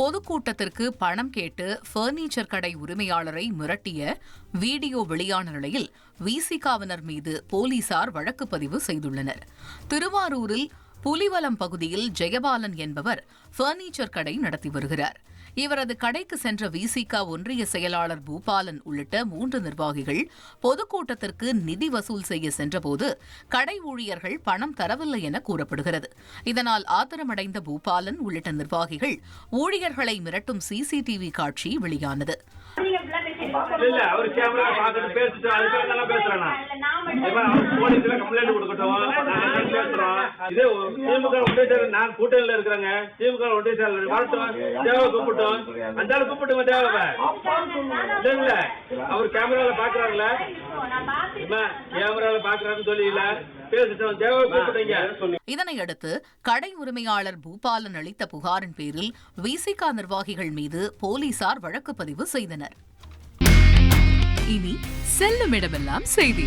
பொதுக்கூட்டத்திற்கு பணம் கேட்டு பர்னிச்சர் கடை உரிமையாளரை மிரட்டிய வீடியோ வெளியான நிலையில் விசிகாவினர் மீது போலீசார் வழக்கு பதிவு செய்துள்ளனர். திருவாரூரில் புலிவலம் பகுதியில் ஜெயபாலன் என்பவர் பர்னிச்சர் கடை நடத்தி வருகிறார். இவரது கடைக்கு சென்ற விசிக ஒன்றிய செயலாளர் பூபாலன் உள்ளிட்ட மூன்று நிர்வாகிகள் பொதுக்கூட்டத்திற்கு நிதி வசூல் செய்ய சென்றபோது கடை ஊழியர்கள் பணம் தரவில்லை என கூறப்படுகிறது. இதனால் ஆத்திரமடைந்த பூபாலன் உள்ளிட்ட நிர்வாகிகள் ஊழியர்களை மிரட்டும் சிசிடிவி காட்சி வெளியானது. போலீஸ்ல கம்ப்ளைண்ட் கொடுக்கட்டும். இதே திமுக ஒன்றிய நான் கூட்டணியில இருக்கிறேங்க. திமுக ஒன்றிய செயலர் வரட்டும் தேவை கூப்பிட்டோம். அந்த கூப்பிட்டுங்க தேவை இல்ல அவர் கேமரால பாக்குறாருல. கேமரால பாக்குறாருன்னு இதனையடுத்து கடை உரிமையாளர் பூபாலன் அளித்த புகாரின் பேரில் விசிக நிர்வாகிகள் மீது போலீசார் வழக்கு பதிவு செய்தனர். இனி செல்லும் இடமெல்லாம் செய்தி.